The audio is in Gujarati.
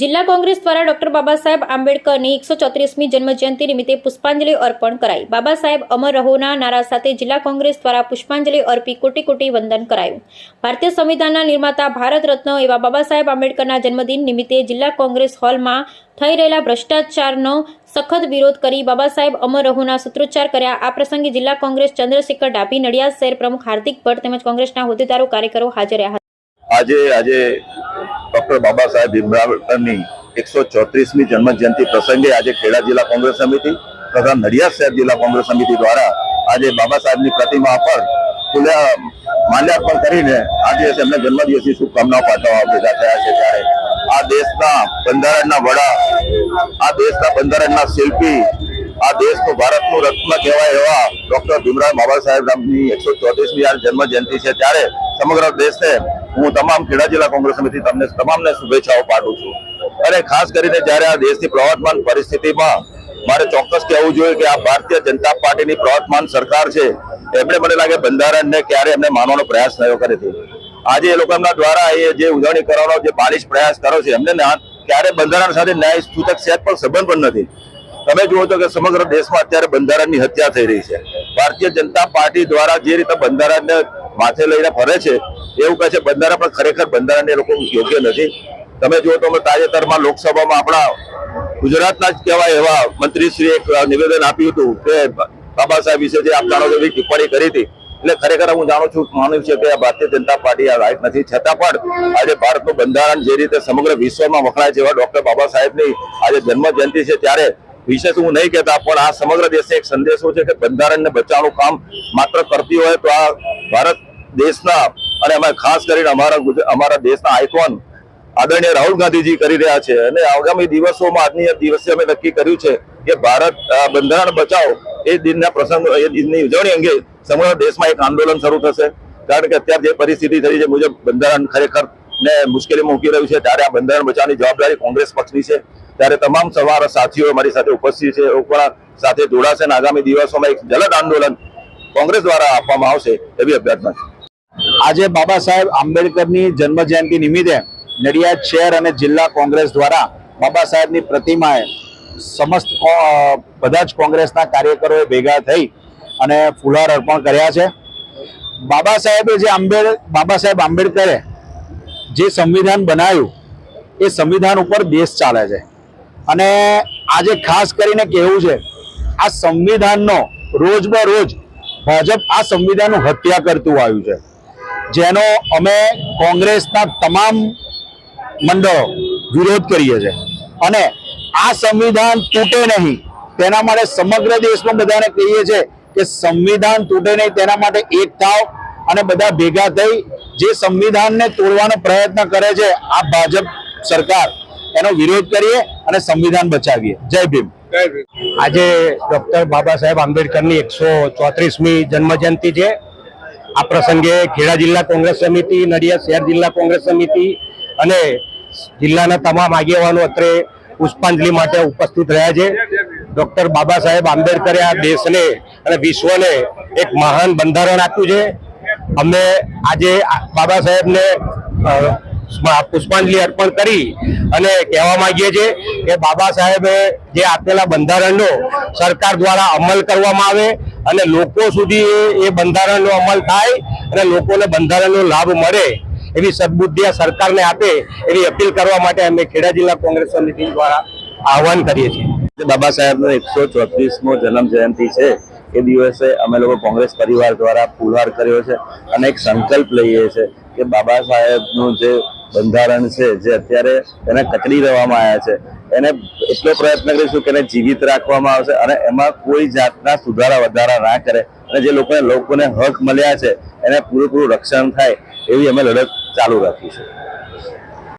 જિલ્લા કોંગ્રેસ દ્વારા ડોક્ટર બાબા સાહેબ આંબેડકરની એકસો ચોત્રીસમી જન્મજયંતિ નિમિત્તે પુષ્પાંજલિ અર્પણ કરાઈ. બાબા સાહેબ અમર રહોના નારા સાથે જિલ્લા કોંગ્રેસ દ્વારા પુષ્પાંજલિ અર્પી કોટી કોટી વંદન કરાયું. ભારતીય સંવિધાનના નિર્માતા ભારત રત્ન એવા બાબા સાહેબ આંબેડકરના જન્મદિન નિમિત્તે જિલ્લા કોંગ્રેસ હોલમાં થઈ રહેલા ભ્રષ્ટાચારનો સખત વિરોધ કરી બાબા સાહેબ અમર રહોના સૂત્રોચ્ચાર કર્યા. આ પ્રસંગે જિલ્લા કોંગ્રેસ ચંદ્રશેખર ડાભી, નડિયાદ શહેર પ્રમુખ હાર્દિક ભટ્ટ તેમજ કોંગ્રેસના હોદ્દેદારો કાર્યકરો હાજર રહ્યા હતા. આજે આજે ડોક્ટર બાબા સાહેબ ભીમરાવ આંબેડકરની એકસો ચોત્રીસમી જન્મ જયંતિ પ્રસંગે આજે ખેડા જિલ્લા કોંગ્રેસ સમિતિ તથા નડિયાદ શહેર જિલ્લા કોંગ્રેસ સમિતિ દ્વારા આજે બાબા સાહેબની પ્રતિમા પર ફૂલે માલ્યાર્પણ કરીને આજે એમને જન્મદિવસની શુભકામનાઓ પાઠવવા ભેગા થયા છે ત્યારે. આ દેશના બંધારણના વડા, આ દેશના બંધારણના શિલ્પી, આ દેશનું ભારતનું રત્ન કહેવાય એવા ડોક્ટર ભીમરાવ બાબા સાહેબ નામની એકસો ચોત્રીસમી આ જન્મ જયંતિ છે. ત્યારે સમગ્ર દેશને હું તમામ ખેડા જિલ્લા કોંગ્રેસ સમિતિ તમને તમામને શુભેચ્છાઓ પાઠવું છું. અને ખાસ કરીને જ્યારે આ દેશની પ્રવર્તમાન પરિસ્થિતિમાં મારે ચોક્કસ કહેવું જોઈએ કે આ ભારતીય જનતા પાર્ટીની પ્રવર્તમાન સરકાર છે, એમણે મને લાગે બંધારણને ક્યારે એમને માનવાનો પ્રયાસ થયો કરે છે. આજે એ લોકો એમના દ્વારા એ જે ઉજવણી કરવાનો જે બાલિશ પ્રયાસ કર્યો છે, એમને ક્યારે બંધારણ સાથે ન્યાય સૂચક સેટ પણ સંબંધ પણ નથી. તમે જુઓ છો કે સમગ્ર દેશમાં અત્યારે બંધારણની હત્યા થઈ રહી છે. ભારતીય જનતા પાર્ટી દ્વારા જે રીતે બંધારણને માથે લઈને ફરે છે એવું કહે છે બંધારણ પણ ખરેખર બંધારણને લોકો યોગ્ય નથી. તમે જુઓ તો તાજેતરમાં લોકસભામાં આપણા ગુજરાતના જ કહેવાય એવા મંત્રીશ્રીએ એક નિવેદન આપ્યું હતું કે બાબા સાહેબ વિશે જે આપ એવી ટિપ્પણી કરી હતી, એટલે ખરેખર હું જાણું છું, માનું છે કે ભારતીય જનતા પાર્ટી આ રાઈટ નથી. છતાં પણ આજે ભારતનું બંધારણ જે રીતે સમગ્ર વિશ્વમાં વખણાય છે એવા ડોક્ટર બાબા સાહેબની આજે જન્મ જયંતિ છે, ત્યારે વિશેષ હું નહીં કહેતા, પણ આ સમગ્ર દેશે એક સંદેશો છે કે બંધારણને બચાવવાનું કામ માત્ર કરતી હોય તો આ ભારત દેશના અને અમે ખાસ કરીને અમારા અમારા દેશના આઇકોન આદરણીય રાહુલ ગાંધીજી કરી રહ્યા છે. અને આગામી દિવસોમાં આજની દિવસે અમે નક્કી કર્યું છે કે ભારત બંધારણ બચાવો. એ દિનના પ્રસંગ, એ દિનની ઉજવણી અંગે સમગ્ર દેશમાં એક આંદોલન શરૂ થશે. કારણ કે અત્યારે જે પરિસ્થિતિ થઈ છે મુજબ બંધારણ ખરેખર ને મુશ્કેલીમાં મૂકી રહ્યું છે. ત્યારે આ બંધારણ બચાવવાની જવાબદારી કોંગ્રેસ પક્ષની છે. ત્યારે તમામ સવાર સાથીઓ મારી સાથે ઉપસ્થિત છે. પણ સાથે જોડાશે અને આગામી દિવસોમાં એક જલદ આંદોલન કોંગ્રેસ દ્વારા આપવામાં આવશે એવી અભ્યર્થના છે. આજે બાબા સાહેબ આંબેડકરની જન્મ જયંતિ નિમિત્તે નડિયાદ શહેર અને જિલ્લા કોંગ્રેસ દ્વારા બાબા સાહેબની પ્રતિમાએ સમસ્ત બધા જ કોંગ્રેસના કાર્યકરોએ ભેગા થઈ અને ફુલહાર અર્પણ કર્યા છે. બાબા સાહેબે જે આંબેડ, બાબા સાહેબ આંબેડકરે જે સંવિધાન બનાવ્યું, એ સંવિધાન ઉપર દેશ ચાલે છે. અને આજે ખાસ કરીને કહેવું છે, આ સંવિધાનનો રોજ રોજ ભાજપ આ સંવિધાનનું હત્યા કરતું આવ્યું છે. જેનો અમે કોંગ્રેસના તમામ મંડળો વિરોધ કરીએ છીએ. અને આ સંવિધાન તૂટે નહીં. તેના માટે સમગ્ર દેશમાં બધાને કહીએ છીએ કે સંવિધાન તૂટે નહીં, તેના માટે એક થાવ અને બધા ભેગા થઈ જે સંવિધાનને તોડવાનો પ્રયત્ન કરે છે આ ભાજપ સરકાર, એનો વિરોધ કરીએ અને સંવિધાન બચાવીએ. જય ભીમ. આજે ડોક્ટર બાબા સાહેબ આંબેડકરની એકસો ચોત્રીસમી જન્મજયંતિ છે. આ પ્રસંગે ખેડા જિલ્લા કોંગ્રેસ સમિતિ, નડિયાદ શહેર જિલ્લા કોંગ્રેસ સમિતિ અને જિલ્લાના તમામ આગેવાનો અત્રે પુષ્પાંજલિ માટે ઉપસ્થિત રહ્યા છે. ડોક્ટર બાબા સાહેબ આંબેડકરે આ દેશને અને વિશ્વને એક મહાન બંધારણ આપ્યું છે. અમે આજે બાબા સાહેબને પુષ્પાંજલિ અર્પણ કરી અને કહેવા માંગીએ છીએ કે બાબા સાહેબે જે આપેલા બંધારણનો સરકાર દ્વારા અમલ કરવામાં આવે અને લોકો સુધી એ- બંધારણનો અમલ થાય અને લોકોને બંધારણનો લાભ મળે એવી સદબુદ્ધિ આ સરકારને આપે એવી અપીલ કરવા માટે અમે ખેડા જિલ્લા કોંગ્રેસ સમિતિ દ્વારા આહવાન કરીએ છીએ. બાબા સાહેબનો એકસો ચોત્રીસમો જન્મ જયંતિ છે, એ દિવસે અમે લોકો કોંગ્રેસ પરિવાર દ્વારા પુરવાર કર્યો છે અને એક સંકલ્પ લઈએ છીએ કે બાબા સાહેબનું જે બંધારણ છે, જે અત્યારે એને કચડી દેવામાં આવ્યા છે. એને એટલો પ્રયત્ન કરીશું કે એને જીવિત રાખવામાં આવશે અને એમાં કોઈ જાતના સુધારા વધારા ના કરે અને જે લોકોને લોકોને હક મળ્યા છે, એને પૂરેપૂરું રક્ષણ થાય એવી અમે લડત ચાલુ રાખીશું.